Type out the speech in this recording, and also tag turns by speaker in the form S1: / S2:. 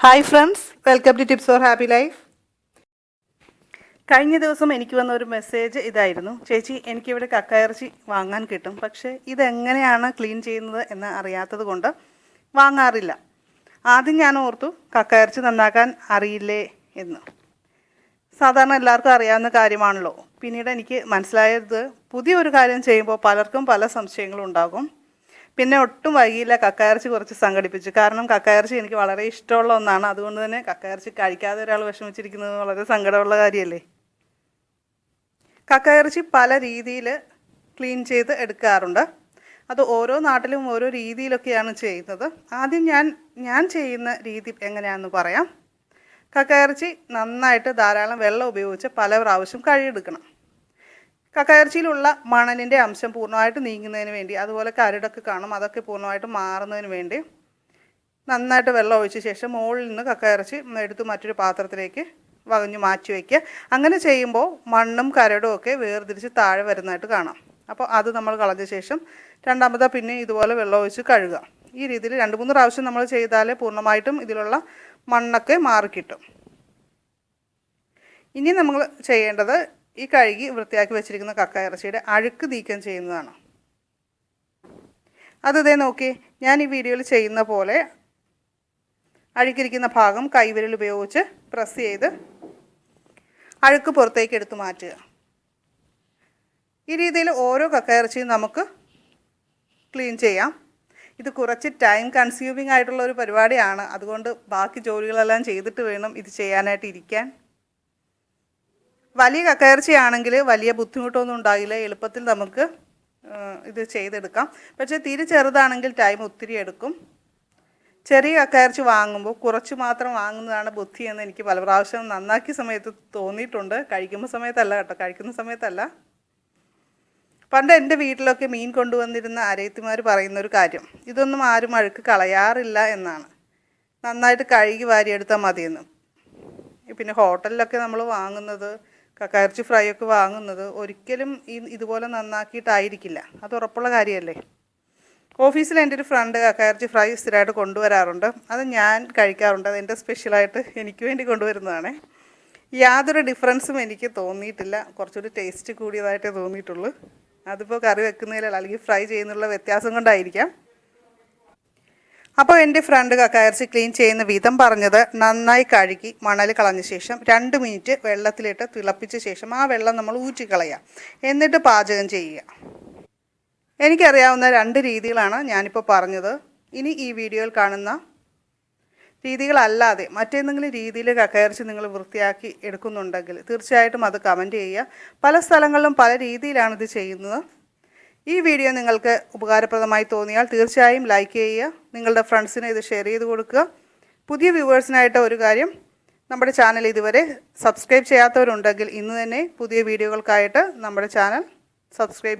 S1: Hi friends welcome to tips for happy life കഴിഞ്ഞ ദിവസം എനിക്ക് വന്ന ഒരു മെസ്സേജ് ഇതായിരുന്നു. ചേച്ചി എനിക്കിവിടെ കക്കയിറച്ചി വാങ്ങാൻ കിട്ടും. പക്ഷേ ഇതെങ്ങനെയാണ് ക്ലീൻ ചെയ്യുന്നത് എന്ന് അറിയാത്തത് കൊണ്ട് വാങ്ങാറില്ല. ആദ്യം ഞാൻ ഓർത്തു കക്കയിറച്ചി നന്നാക്കാൻ അറിയില്ലേ എന്ന്. സാധാരണ എല്ലാവർക്കും അറിയാവുന്ന കാര്യമാണല്ലോ. പിന്നീട് എനിക്ക് മനസ്സിലായത് പുതിയൊരു കാര്യം ചെയ്യുമ്പോൾ പലർക്കും പല സംശയങ്ങളും ഉണ്ടാകും പിന്നെ ഒട്ടും വൈകിയില്ല. കക്കയിറച്ചി കുറച്ച് സംഘടിപ്പിച്ചു. കാരണം കക്കയിറച്ചി എനിക്ക് വളരെ ഇഷ്ടമുള്ള ഒന്നാണ്. അതുകൊണ്ട് തന്നെ കക്കയിറച്ചി കഴിക്കാതെ ഒരാൾ വിഷമിച്ചിരിക്കുന്നത് വളരെ സങ്കടമുള്ള കാര്യമല്ലേ? കക്കയിറച്ചി പല രീതിയിൽ ക്ലീൻ ചെയ്ത് എടുക്കാറുണ്ട്. അത് ഓരോ നാട്ടിലും ഓരോ രീതിയിലൊക്കെയാണ് ചെയ്യുന്നത്. ആദ്യം ഞാൻ ഞാൻ ചെയ്യുന്ന രീതി എങ്ങനെയാണെന്ന് പറയാം. കക്കയിറച്ചി നന്നായിട്ട് ധാരാളം വെള്ളം ഉപയോഗിച്ച് പല പ്രാവശ്യം കഴുകിയെടുക്കണം. കക്കയിറച്ചിയിലുള്ള മണലിന്റെ അംശം പൂർണമായിട്ട് നീങ്ങുന്നതിന് വേണ്ടി അതുപോലെ കരടൊക്കെ കാണും അതൊക്കെ പൂർണമായിട്ട് മാറുന്നതിന് വേണ്ടി നന്നായിട്ട് വെള്ളം ഒഴിച്ച ശേഷം മുകളിൽ നിന്ന് കക്കയിറച്ചി എടുത്ത് മറ്റൊരു പാത്രത്തിലേക്ക് വകഞ്ഞു മാറ്റി വയ്ക്കുക. അങ്ങനെ ചെയ്യുമ്പോൾ മണ്ണും കരടും ഒക്കെ വേർതിരിച്ച് താഴെ വരുന്നതായിട്ട് കാണാം. അപ്പോൾ അത് നമ്മൾ കളഞ്ഞ ശേഷം രണ്ടാമത് പിന്നെ ഇതുപോലെ വെള്ളം ഒഴിച്ച് കഴുകുക. ഈ രീതിയിൽ രണ്ട് മൂന്ന് പ്രാവശ്യം നമ്മൾ ചെയ്താലേ പൂർണമായിട്ടും ഇതിലുള്ള മണ്ണൊക്കെ മാറിക്കിട്ടും. ഇനി നമ്മൾ ചെയ്യേണ്ടത് ഈ കഴുകി വൃത്തിയാക്കി വെച്ചിരിക്കുന്ന കക്ക ഇറച്ചിയുടെ അഴുക്ക് നീക്കം ചെയ്യുന്നതാണ്. അത് ഇതേ നോക്കി ഞാൻ ഈ വീഡിയോയിൽ ചെയ്യുന്ന പോലെ അഴുക്കിരിക്കുന്ന ഭാഗം കൈവിരൽ ഉപയോഗിച്ച് പ്രസ് ചെയ്ത് അഴുക്ക് പുറത്തേക്ക് എടുത്തു മാറ്റുക. ഈ രീതിയിൽ ഓരോ കക്ക ഇറച്ചിയും നമുക്ക് ക്ലീൻ ചെയ്യാം. ഇത് കുറച്ച് ടൈം കൺസ്യൂമിംഗ് ആയിട്ടുള്ള ഒരു പരിപാടിയാണ്. അതുകൊണ്ട് ബാക്കി ജോലികളെല്ലാം ചെയ്തിട്ട് വേണം ഇത് ചെയ്യാനായിട്ട് ഇരിക്കാൻ. വലിയ കക്കയിറച്ചിയാണെങ്കിൽ വലിയ ബുദ്ധിമുട്ടൊന്നും ഉണ്ടാകില്ല എളുപ്പത്തിൽ നമുക്ക് ഇത് ചെയ്തെടുക്കാം. പക്ഷേ തീരെ ചെറുതാണെങ്കിൽ ടൈം ഒത്തിരി എടുക്കും. ചെറിയ കക്കയിറച്ചി വാങ്ങുമ്പോൾ കുറച്ച് മാത്രം വാങ്ങുന്നതാണ് ബുദ്ധി എന്ന് എനിക്ക് പല പ്രാവശ്യം നന്നാക്കിയ സമയത്ത് തോന്നിയിട്ടുണ്ട്. കഴിക്കുമ്പോൾ സമയത്തല്ല കേട്ടോ. കഴിക്കുന്ന സമയത്തല്ല. പണ്ട് എന്റെ വീട്ടിലൊക്കെ മീൻ കൊണ്ടുവന്നിരുന്ന അരയത്തിമാർ പറയുന്ന ഒരു കാര്യം. ഇതൊന്നും ആരും അഴുക്ക് കളയാറില്ല എന്നാണ്. നന്നായിട്ട് കഴുകി വാരിയെടുത്താൽ മതിയെന്ന്. പിന്നെ ഹോട്ടലിലൊക്കെ നമ്മൾ വാങ്ങുന്നത് കക്കയിറച്ചി ഫ്രൈ ഒക്കെ വാങ്ങുന്നത് ഒരിക്കലും ഈ ഇതുപോലെ നന്നാക്കിയിട്ടായിരിക്കില്ല. അത് ഉറപ്പുള്ള കാര്യമല്ലേ? ഓഫീസിൽ എന്റെ ഒരു ഫ്രണ്ട് കക്കയിറച്ചി ഫ്രൈ സ്ഥിരമായിട്ട് കൊണ്ടുവരാറുണ്ട്. അത് ഞാൻ കഴിക്കാറുണ്ട്. അത് എന്റെ സ്പെഷ്യലായിട്ട് എനിക്ക് വേണ്ടി കൊണ്ടുവരുന്നതാണ്. യാതൊരു ഡിഫറൻസും എനിക്ക് തോന്നിയിട്ടില്ല. കുറച്ചുകൂടി ടേസ്റ്റ് കൂടിയതായിട്ടേ തോന്നിയിട്ടുള്ളൂ. അതിപ്പോൾ കറി വെക്കുന്നതിലല്ല അല്ലെങ്കിൽ ഫ്രൈ ചെയ്യുന്നുള്ള വ്യത്യാസം കൊണ്ടായിരിക്കാം. അപ്പോൾ എന്റെ ഫ്രണ്ട് കക്കയർച്ചി ക്ലീൻ ചെയ്യുന്ന വിധം പറഞ്ഞത് നന്നായി കഴുകി മണൽ കളഞ്ഞ ശേഷം രണ്ട് മിനിറ്റ് വെള്ളത്തിലിട്ട് തിളപ്പിച്ച ശേഷം ആ വെള്ളം നമ്മൾ ഊറ്റിക്കളയുക എന്നിട്ട് പാചകം ചെയ്യുക. എനിക്കറിയാവുന്ന രണ്ട് രീതികളാണ് ഞാനിപ്പോൾ പറഞ്ഞത്. ഇനി ഈ വീഡിയോയിൽ കാണുന്ന രീതികളല്ലാതെ മറ്റേതെങ്കിലും രീതിയിൽ കക്കയർച്ചി നിങ്ങൾ വൃത്തിയാക്കി എടുക്കുന്നുണ്ടെങ്കിൽ തീർച്ചയായിട്ടും അത് കമന്റ് ചെയ്യുക. പല സ്ഥലങ്ങളിലും പല രീതിയിലാണ് ഇത് ചെയ്യുന്നത്. ഈ വീഡിയോ നിങ്ങൾക്ക് ഉപകാരപ്രദമായി തോന്നിയാൽ തീർച്ചയായും ലൈക്ക് ചെയ്യുക നിങ്ങളുടെ ഫ്രണ്ട്സിന് ഇത് ഷെയർ ചെയ്ത് കൊടുക്കുക. പുതിയ വ്യൂവേഴ്സിനായിട്ട് ഒരു കാര്യം നമ്മുടെ ചാനൽ ഇതുവരെ സബ്സ്ക്രൈബ് ചെയ്യാത്തവരുണ്ടെങ്കിൽ ഇന്ന് തന്നെ പുതിയ വീഡിയോകൾക്കായിട്ട് നമ്മുടെ ചാനൽ സബ്സ്ക്രൈബ്